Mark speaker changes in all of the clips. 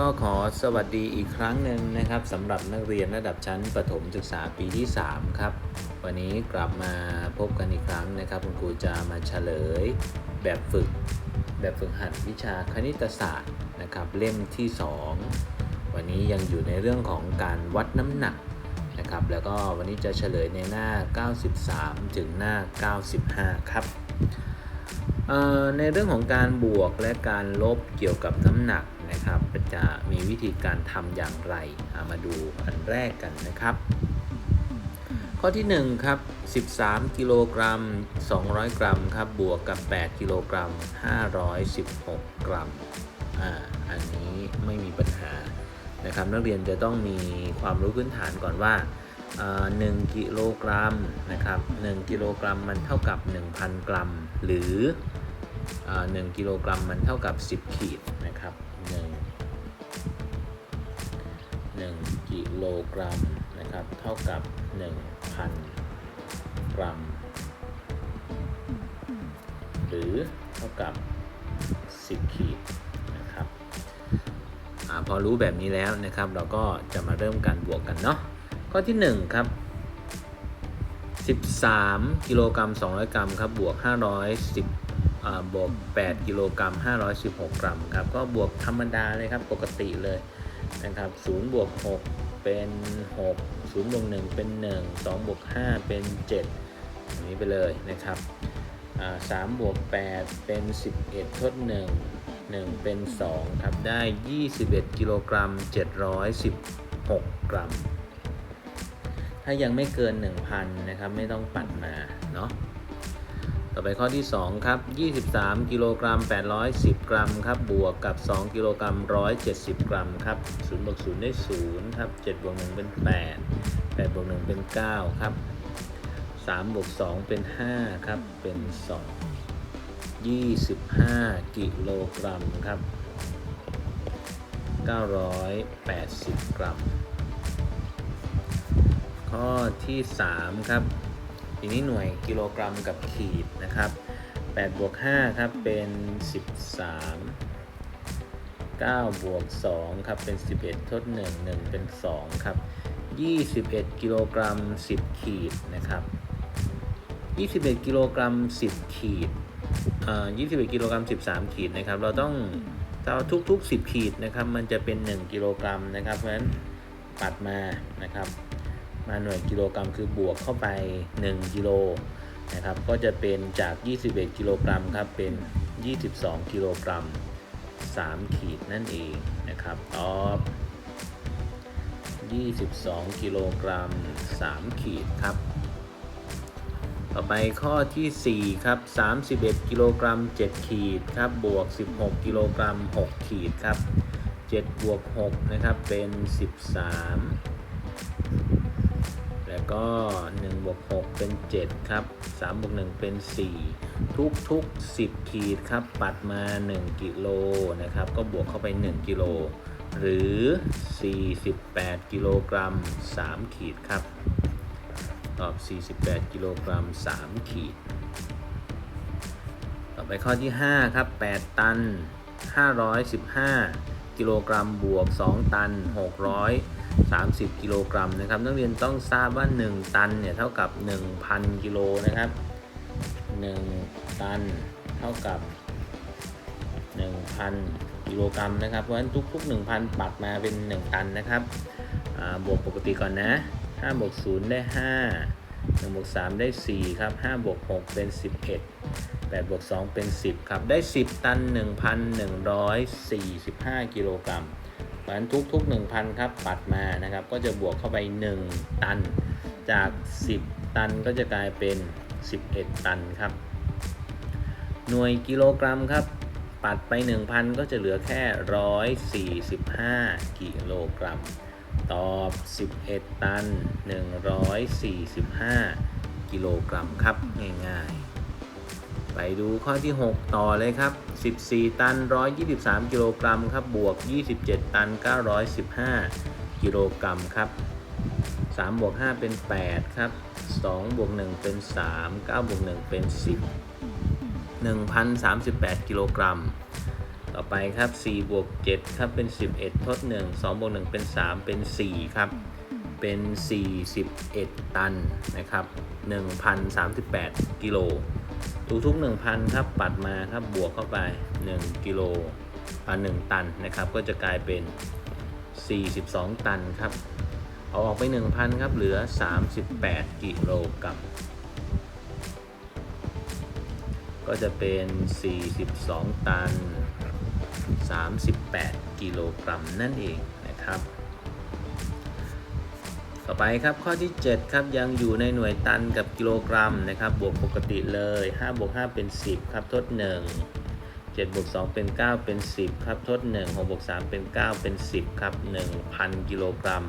Speaker 1: ก็ขอสวัสดีอีกครั้งหนึ่งนะครับสำหรับนักเรียนระดับชั้นประถมศึกษาปีที่ 3 ครับ วันนี้กลับมาพบกันอีกครั้งนะครับ คุณครูจะมาเฉลย แบบฝึก แบบฝึกหัดวิชาคณิตศาสตร์นะครับเล่มที่ 2 วันนี้ยังอยู่ในเรื่องของการวัดน้ำหนักนะครับ แล้วก็วันนี้จะเฉลยในหน้า 93 ถึงหน้า 95 ครับในเรื่องของการบวกและการลบเกี่ยวกับน้ำหนัก นะครับจะมีวิธีการทำอย่างไรามาดูอันแรกกันนะครับ ข้อที่ 1 ครับ 13 กิโลกรัม 200 กรัมครับ บวกกับ 8 กิโลกรัม 516 กรัมอ่าอันนี้ไม่มีปัญหานะครับนักเรียนจะต้องมีความรู้พื้นฐานก่อนว่าอ่า1กิโลกรัมนะครับ1กิโลกรัมมันเท่ากับ 1,000 กรัม หรืออ่า1กิโลกรัมมันเท่ากับ 10 ขีดนะครับ 1 1กิโลกรัมนะครับ เท่ากับ1,000กรัม หรือเท่ากับ 10 ขีดนะครับอพอรู้แบบนี้แล้วนะครับ เราก็จะมาเริ่มการบวกกันเนาะข้อที่ 1 ครับ13 กิโลกรัม 200 กรัมครับ บวก 510อ่า บวก 8 กิโลกรัม 516 กรัมครับ ก็บวกธรรมดาเลยครับ ปกติเลยนะครับ0บวก 6 เป็น 6 0บวก 1 เป็น 1 2บวก 5 เป็น 7 อย่างนี้ไปเลยนะครับ3บวก 8 เป็น 11 ทด 1 1 เป็น 2 ครับ ได้ 21 กิโลกรัม 716 กรัม ถ้ายังไม่เกิน 1,000 นะครับ ไม่ต้องปัดมา เนาะ ต่อไปข้อที่ 2 ครับ 23 กิโลกรัม 810 กรัม ครับ บวกกับ 2 กิโลกรัม 170 กรัม ครับ0บวก0ได้ 0 ครับ7บวก1เป็น 8 8บวก1เป็น 9 ครับ3บวก2เป็น 5 ครับ เป็น 2 25 กิโลกรัม ครับ 980 กรัม ข้อที่ 3 ครับ ทีนี้หน่วยกิโลกรัมกับขีดนะครับ8บวก5ครับเป็น 13 9บวก2ครับเป็น 11 ทด 1 1 เป็น 2 ครับ 21 กิโลกรัม 10 ขีดนะครับ 21 กิโลกรัม 10 ขีดอ่อ21 กิโลกรัม 13 ขีดนะครับ เราต้องเราทุกๆ 10 ขีดนะครับ มันจะเป็น 1 กิโลกรัมนะครับ เพราะฉะนั้นปัดมานะครับ มาหน่วยกิโลกรัมคือบวกเข้าไป 1กิโลนะครับก็จะเป็นจาก 21 กิโลกรัมครับเป็น 22 กิโลกรัม 3 ขีดนั่นเองนะครับตอบ22 กิโลกรัม 3 ขีดครับ ต่อไปข้อที่ 4 ครับ 31 กิโลกรัม 7 ขีดครับ บวก 16 กิโลกรัม 6 ขีดครับ 7 บวก 6 นะครับ เป็น 13 ก็1บวก6เป็น 7 ครับ3บวก1เป็น 4 ทุกทุก10 ขีดครับ ปัดมา 1 กิโลนะครับ ก็บวกเข้าไป 1 กิโล หรือ 48 กิโลกรัม 3 ขีดครับ ตอบ 48 กิโลกรัม 3 ขีด ต่อไปข้อที่ 5 ครับ 8 ตัน 515 กิโลกรัมบวก 2 ตัน 30 กิโลกรัมนะครับ นักเรียนต้องทราบว่า 1 ตันเนี่ยเท่ากับ 1,000 กิโลนะครับ 1 ตันเท่ากับ 1,000 กิโลกรัมนะครับ เพราะฉะนั้นทุกๆ 1,000 ปัดมาเป็น 1 ตันนะครับบวกปกติก่อนนะ5บวก0ได้ 5 1บวก3ได้ 4 ครับ5บวก6เป็น 11 8บวก2เป็น 10 ครับ ได้ 10 ตัน 1,145 กิโลกรัม เพราะฉะนั้นทุกๆ 1,000 ครับ ปัดมานะครับ ก็จะบวกเข้าไป 1 ตัน จาก 10 ตันก็จะกลายเป็น 11 ตันครับ หน่วยกิโลกรัมครับ ปัดไป 1,000 ก็จะเหลือแค่ 145 กิโลกรัม ตอบ 11 ตัน 145 กิโลกรัมครับ ง่ายๆ ไปดูข้อที่ 6 ต่อเลยครับ 14 ตัน 123 กิโลกรัมครับ บวก 27 ตัน 915 กิโลกรัมครับ 3 บวก 5 เป็น 8 ครับ 2 บวก 1 เป็น 3 9 บวก 1 เป็น 10 1,038 กิโลกรัม ต่อไปครับ 4 บวก 7 ครับ เป็น 11 ทด 1 2 บวก 1 เป็น 3 เป็น 4 ครับ เป็น 41 ตัน นะครับ 1,038 กิโลกรัม ทุกๆ1,000ครับปัดมาครับบวกเข้าไป 1กิโลอ่า1ตันนะครับ ก็จะกลายเป็น 42 ตันครับ เอาออกไป 1,000ครับเหลือ 38 กิโลกรัมก็จะเป็น 42 ตัน 38 กิโลกรัมนั่นเองนะครับ ต่อไปครับข้อที่ 7 ครับยังอยู่ในหน่วยตันกับกิโลกรัมนะครับ บวกปกติเลย5บวก5เป็น 10 ครับทด 1 7บวก2เป็น 9 เป็น 10 ครับ ทด 1 6บวก3เป็น 9 เป็น 10 ครับ 1,000 กิโลกรัม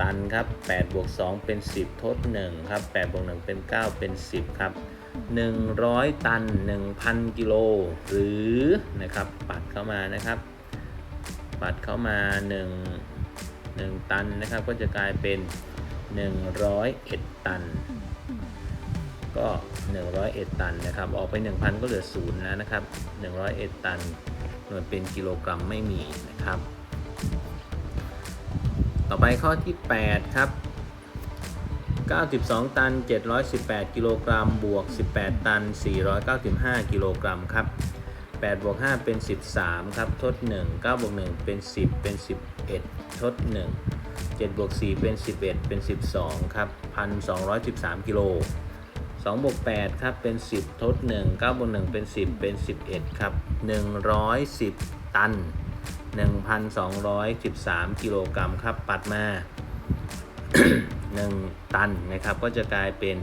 Speaker 1: ตันครับ8บวก2เป็น 10 ทด 1 ครับ8บวก1เป็น 9 เป็น 10 ครับ 100 ตัน 1,000 กิโล หรือนะครับ ปัดเข้ามานะครับ ปัดเข้ามา 1 1 ตันนะครับ ก็จะกลายเป็น 101 ตัน ก็ 101 ตันนะครับ ออกไป 1,000 ก็เหลือ0แล้วนะครับ 101 ตันหน่วยเป็นกิโลกรัมไม่มีนะครับ ต่อไปข้อที่ 8 ครับ 92 ตัน 718 กิโลกรัม บวก 18 ตัน 495 กิโลกรัมครับ8บวก5เป็น 13 ครับ ทด 1 9บวก1เป็น 10 เป็น 11 ทด1 7บวก4เป็น 11 เป็น 12 ครับ 1,213 กิโล2บวก8ครับ เป็น 10 ทด 1 9บวก1เป็น 10 เป็น 11 ครับ 110 ตัน 1,213 กิโลกรัมครับ ปัดมา 1 ตันนะครับ ก็จะกลายเป็น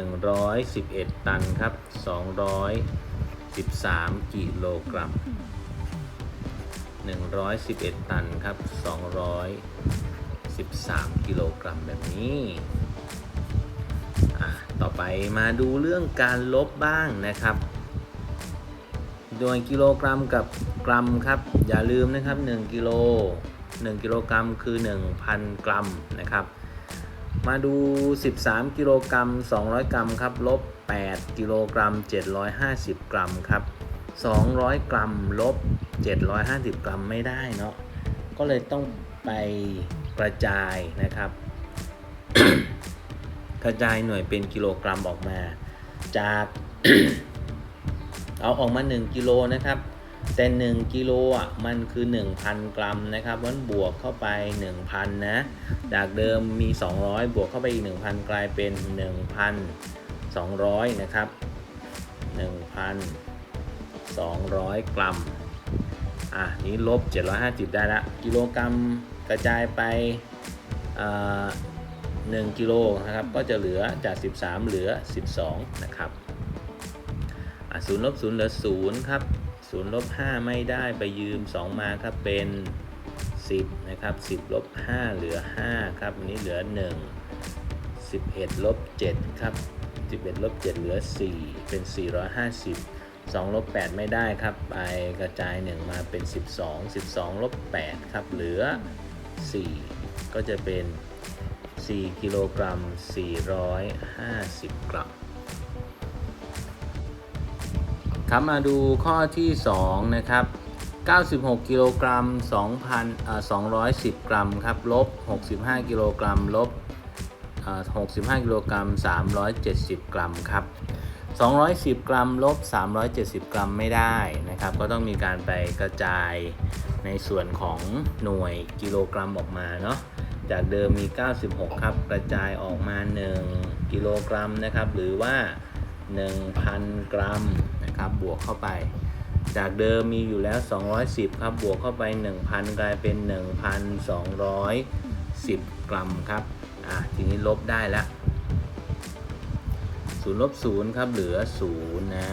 Speaker 1: 111 ตันครับ 213 กิโลกรัม 111 ตันครับ 213 กิโลกรัมแบบนี้อะต่อไปมาดูเรื่องการลบบ้างนะครับ โดยกิโลกรัมกับกรัมครับ อย่าลืมนะครับ 1 กิโล 1 กิโลกรัมคือ 1,000 กรัมนะครับ มาดู 13 กิโลกรัม 200 กรัมครับ ลบ 8 กิโลกรัม 750 กรัมครับ 200 กรัม ลบ 750 กรัมไม่ได้เนาะก็เลยต้องไปกระจายนะครับ กระจายหน่วยเป็นกิโลกรัมออกมา จากเอาออกมา 1 กิโลนะครับแต่1กิโลอะมันคือ 1,000 กรัมนะครับวันบวกเข้าไป 1,000 นะ จากเดิมมี 200 บวกเข้าไปอีก 1,000 กลายเป็น 1,200 นะครับ 1,200 กรัม อะนี้ลบ 750 ได้ละกิโลกรัมกระจายไปอ่า1กิโลนะครับ ก็จะเหลือจาก 13 เหลือ 12 นะครับอะ0ลบ0เหลือ0ครับ0ลบ5ไม่ได้ไปยืม 2 มาครับเป็น 10 นะครับ 10ลบ5เหลือ 5 ครับอันนี้เหลือ 1 11ลบ7ครับ 11ลบ7เหลือ 4 เป็น 450 2ลบ8ไม่ได้ครับไปกระจาย 1 มาเป็น 12 12ลบ8ครับ เหลือ 4 ก็จะเป็น 4 กิโลกรัม 450 กรัมครับมาดูข้อที่ 2 นะครับ 96 กิโลกรัม2,000อ่า210 กรัมครับ ลบ 65 กิโลกรัม ลบอ่า65 กิโลกรัม 370 กรัมครับ 210 กรัมลบ 370 กรัมไม่ได้นะครับ ก็ต้องมีการไปกระจายในส่วนของหน่วยกิโลกรัมออกมาเนาะจากเดิมมี 96 ครับ กระจายออกมา 1 กิโลกรัมนะครับ หรือว่า 1,000 กรัมนะครับ บวกเข้าไป จากเดิมมีอยู่แล้ว 210 ครับ บวกเข้าไป 1,000 กลายเป็น 1,210 กรัมครับ อะ ทีนี้ลบได้แล้ว 0ลบ0ครับเหลือ0นย์นะ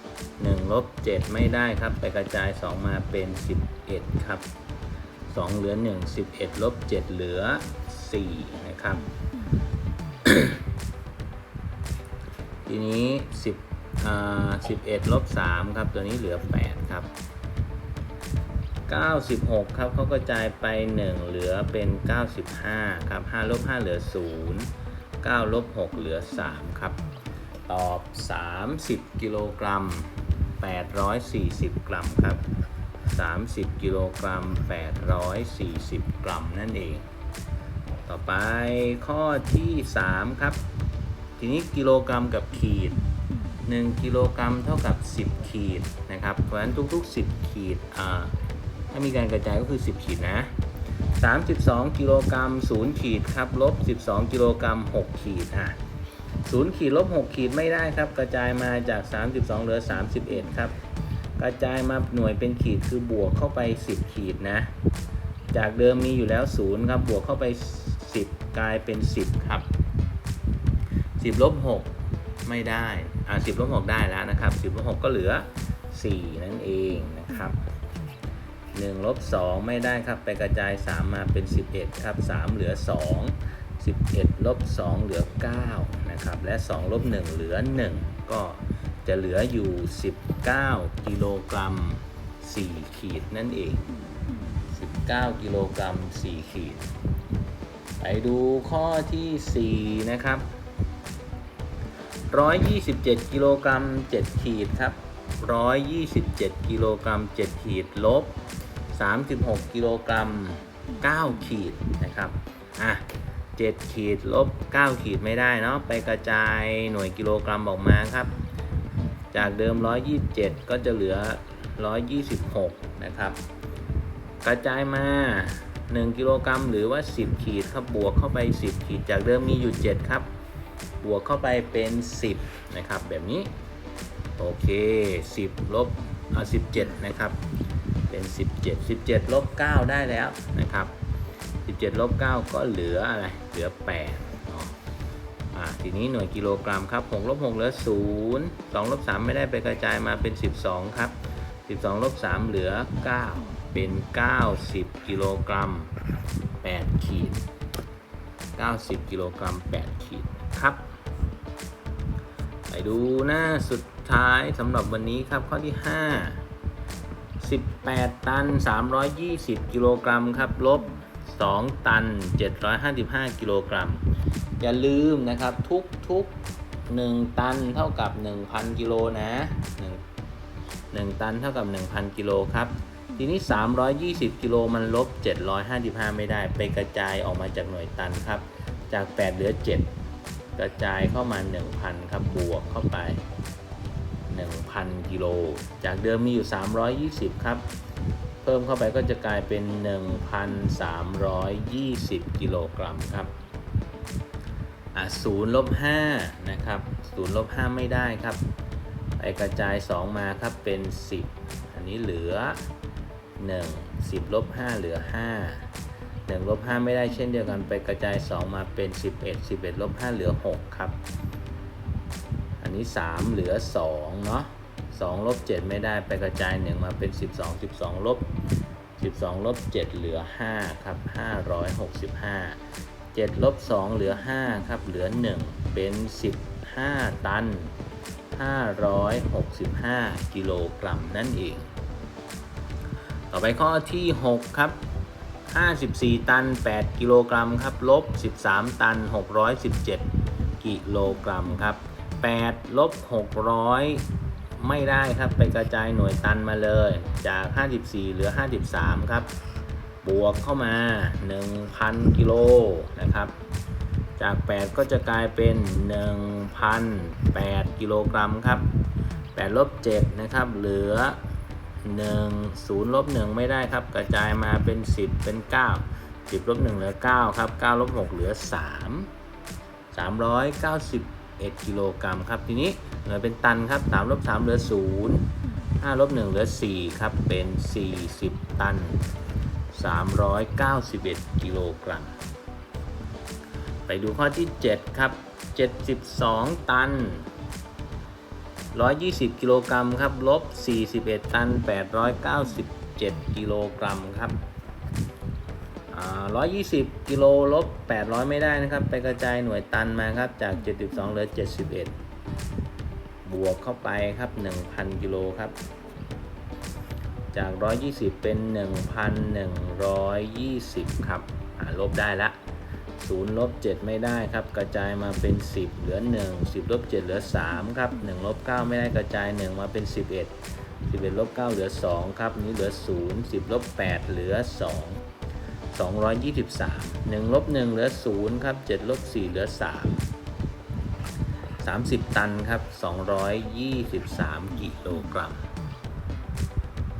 Speaker 1: 1ลบ7ไม่ได้ครับ ไปกระจาย2มาเป็น11ครับ2เหลือ1 11ลบ7เหลือ4นะครับ ทีนี้10อ่า11ลบ3ครับ ตัวนี้เหลือ8ครับ96 ครับเขากระจายไป 1 เหลือเป็น 95 ครับ5ลบ5เหลือ 0 9ลบ6เหลือ 3 ครับ ตอบ 30 กิโลกรัม 840 กรัมครับ 30 กิโลกรัม 840 กรัมนั่นเอง ต่อไปข้อที่ 3 ครับ ทีนี้กิโลกรัมกับขีด 1 กิโลกรัมเท่ากับ 10 ขีดนะครับ เพราะฉะนั้นทุก ๆ 10 ขีดถ้ามีการกระจายก็คือ 10 ขีดนะ32 กิโลกรัม 0 ขีดครับ ลบ 12 กิโลกรัม 6 ขีดอะ 0ขีดลบ6ขีดไม่ได้ครับ กระจายมาจาก 32เหลือ 31 ครับ กระจายมาหน่วยเป็นขีดคือบวกเข้าไป 10 ขีดนะ จากเดิมมีอยู่แล้ว 0 ครับ บวกเข้าไป 10 กลายเป็น 10 ครับ 10ลบ6ไม่ได้ อ่า10ลบ6ได้แล้วนะครับ 10ลบ6ก็เหลือ 4 นั่นเองนะครับ1ลบ2ไม่ได้ครับ ไปกระจาย 3 มาเป็น 11 ครับ 3 เหลือ 2 11ลบ2เหลือ 9 นะครับ และ2ลบ1เหลือ 1 ก็จะเหลืออยู่ 19 กิโลกรัม 4 ขีดนั่นเอง 19 กิโลกรัม 4 ขีด ไปดูข้อที่ 4 นะครับ 127 กิโลกรัม 7 ขีดครับ 127 กิโลกรัม 7 ขีดลบ 36 กิโลกรัม 9 ขีดนะครับ อะ 7 ขีดลบ 9 ขีดไม่ได้เนาะไปกระจายหน่วยกิโลกรัมออกมาครับ จากเดิม 127 ก็จะเหลือ 126 นะครับ กระจายมา 1 กิโลกรัมหรือว่า 10 ขีดครับบวกเข้าไป 10 ขีด จากเดิมมีอยู่ 7 ครับ บวกเข้าไปเป็น 10 นะครับ แบบนี้ โอเค 10 ลบเอา17 นะครับ เป็น 17 17 ลบ 9 ได้แล้วนะครับ 17ลบ9ก็เหลืออะไร เหลือ8เนาะอ่าทีนี้หน่วยกิโลกรัมครับ6ลบ6เหลือ 0 2ลบ3ไม่ได้ไปกระจายมาเป็น 12 ครับ 12ลบ3เหลือ 9 เป็น 90 กิโลกรัม 8 ขีด 90 กิโลกรัม 8 ขีดครับ ไปดูหน้าสุดท้ายสำหรับวันนี้ครับข้อที่ 5 18 ตัน 320 กิโลกรัมครับ ลบ 2 ตัน 755 กิโลกรัม อย่าลืมนะครับทุกทุก1ตันเท่ากับ 1,000 กิโลนะ1 1ตันเท่ากับ 1,000 กิโลครับ ทีนี้ 320 กิโลมันลบ 755 ไม่ได้ ไปกระจายออกมาจากหน่วยตันครับ จาก 8 เหลือ 7 กระจายเข้ามา 1,000 ครับบวกเข้าไป 1,000 กิโล จากเดิมมีอยู่ 320 ครับ เพิ่มเข้าไปก็จะกลายเป็น 1,320 กิโลกรัมครับอะ0ลบ5นะครับ0ลบ5ไม่ได้ครับ ไปกระจาย 2 มาครับเป็น 10 อันนี้เหลือ 1 10ลบ5เหลือ 5 1ลบ5ไม่ได้เช่นเดียวกันไปกระจาย 2 มาเป็น 11 11ลบ5เหลือ 6 ครับ อันนี้ 3 เหลือ 2 เนาะ 2ลบ7ไม่ได้ไปกระจาย 1 มาเป็น 12 12ลบ12ลบ7เหลือ 5 ครับ 565 7ลบ2เหลือ 5 ครับ เหลือ 1 เป็น 15 ตัน 565 กิโลกรัมนั่นเอง ต่อไปข้อที่ 6 ครับ 54 ตัน 8 กิโลกรัมครับ ลบ 13 ตัน 617 กิโลกรัมครับ8ลบ600 ไม่ได้ครับไปกระจายหน่วยตันมาเลย จาก 54 เหลือ 53 ครับ บวกเข้ามา 1,000 กิโลนะครับ จาก 8 ก็จะกลายเป็น 1,008 กิโลกรัมครับ 8 ลบ 7 นะครับ เหลือ 1 0 ลบ 1 ไม่ได้ครับ กระจายมาเป็น 10 เป็น 9 10 ลบ 1 เหลือ 9 ครับ 9 ลบ 6 เหลือ 3 391กิโลกรัมครับ ทีนี้เหลือเป็นตันครับ3ลบ3เหลือ 0 5ลบ1เหลือ 4 ครับ เป็น 40 ตัน 391 กิโลกรัม ไปดูข้อที่ 7 ครับ 72 ตัน 120 กิโลกรัมครับ ลบ 41 ตัน 897 กิโลกรัมครับ อ่า120กิโลลบ800ไม่ได้นะครับ ไปกระจายหน่วยตันมาครับ จาก72เหลือ71บวกเข้าไปครับ1,000กิโลครับ จาก120เป็น1,120ครับอ่าลบได้ละ0ลบ7ไม่ได้ครับ กระจายมาเป็น10เหลือ1 10ลบ7เหลือ3ครับ1ลบ9ไม่ได้กระจาย1มาเป็น11 11ลบ9เหลือ2ครับนี้เหลือ0 10ลบ8เหลือ2 223 1ลบ1เหลือ 0 ครับ7ลบ4เหลือ 3 30 ตันครับ 223 กิโลกรัม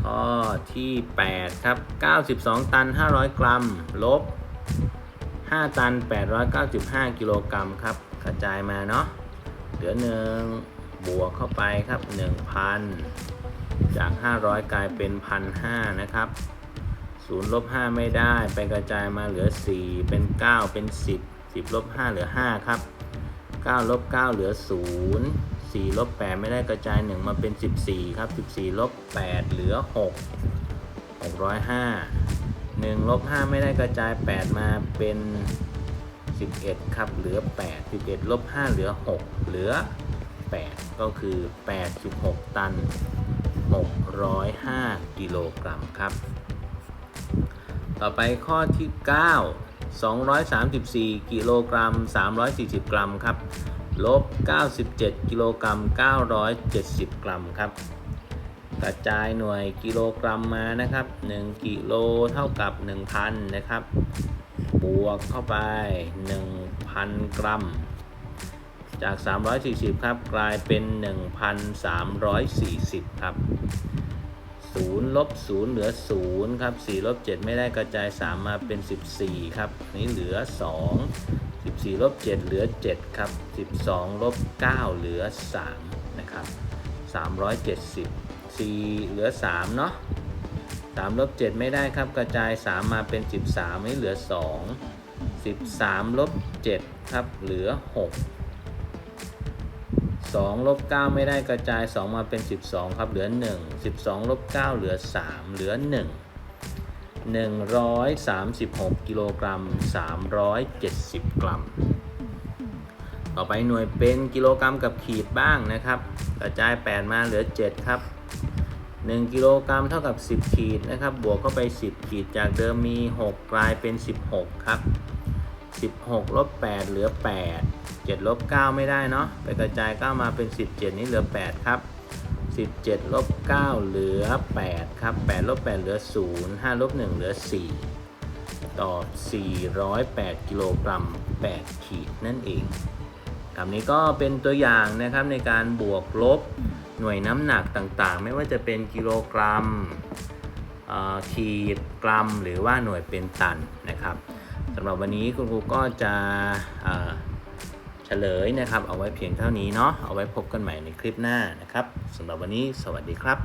Speaker 1: ข้อที่ 8 ครับ 92 ตัน 500 กรัม ลบ 5 ตัน 895 กิโลกรัมครับ กระจายมาเนาะ เหลือหนึ่งบวกเข้าไปครับ 1,000 จาก 500 กลายเป็น 1,500 นะครับ 0ลบ5ไม่ได้ ไปกระจายมาเหลือ 4 เป็น 9 เป็น 10 10ลบ5เหลือ 5 ครับ9ลบ9เหลือ 0 4ลบ8ไม่ได้กระจาย 1 มาเป็น 14 ครับ 14ลบ8เหลือ 6 605 1ลบ5ไม่ได้กระจาย 8 มาเป็น 11 ครับ เหลือ 8 11ลบ5เหลือ 6 เหลือ 8 ก็คือ 86 ตัน 605 กิโลกรัมครับ ต่อไปข้อที่ 9 234 กิโลกรัม 340 กรัมครับ ลบ 97 กิโลกรัม 970 กรัมครับ กระจายหน่วยกิโลกรัมมานะครับ 1 กิโลเท่ากับ 1,000 นะครับ บวกเข้าไป 1,000 กรัม จาก 340 ครับ กลายเป็น 1,340 ครับ 0ลบ0เหลือ0ครับ4ลบ7ไม่ได้กระจาย 3 มาเป็น 14 ครับ นี้เหลือ 2 14ลบ7เหลือ 7 ครับ 12ลบ9เหลือ 3 นะครับ 370 4 เหลือ 3 เนาะ3ลบ7ไม่ได้ครับกระจาย 3 มาเป็น 13นี้เหลือ 2 13ลบ7ครับเหลือ 6 2 ลบ 9 ไม่ได้กระจาย 2 มาเป็น 12 ครับ เหลือ 1 12 ลบ 9 เหลือ 3 เหลือ 1 136 กิโลกรัม 370 กรัม ต่อไปหน่วยเป็นกิโลกรัมกับขีดบ้างนะครับ กระจาย 8 มาเหลือ 7 ครับ 1 กิโลกรัมเท่ากับ 10 ขีดนะครับ บวกเข้าไป 10 ขีดจากเดิมมี 6 กลายเป็น 16 ครับ 16 ลบ 8 เหลือ 8 7ลบ9ไม่ได้เนาะไปกระจาย 9 มาเป็น 17 นี่เหลือ 8 ครับ 17ลบ9เหลือ 8 ครับ8ลบ8เหลือ 0 5ลบ1เหลือ 4ตอบ408 กิโลกรัม 8 ขีดนั่นเองคำนี้ก็เป็นตัวอย่างนะครับในการบวกลบหน่วยน้ำหนักต่างๆ ไม่ว่าจะเป็นกิโลกรัมขีดกรัม หรือว่าหน่วยเป็นตันนะครับสำหรับวันนี้คุณครูก็จะ ฉลยนะครับ เอาไว้เพียงเท่านี้เนาะเอาไว้พบกันใหม่ในคลิปหน้านะครับสำหรับวันนี้สวัสดีครับ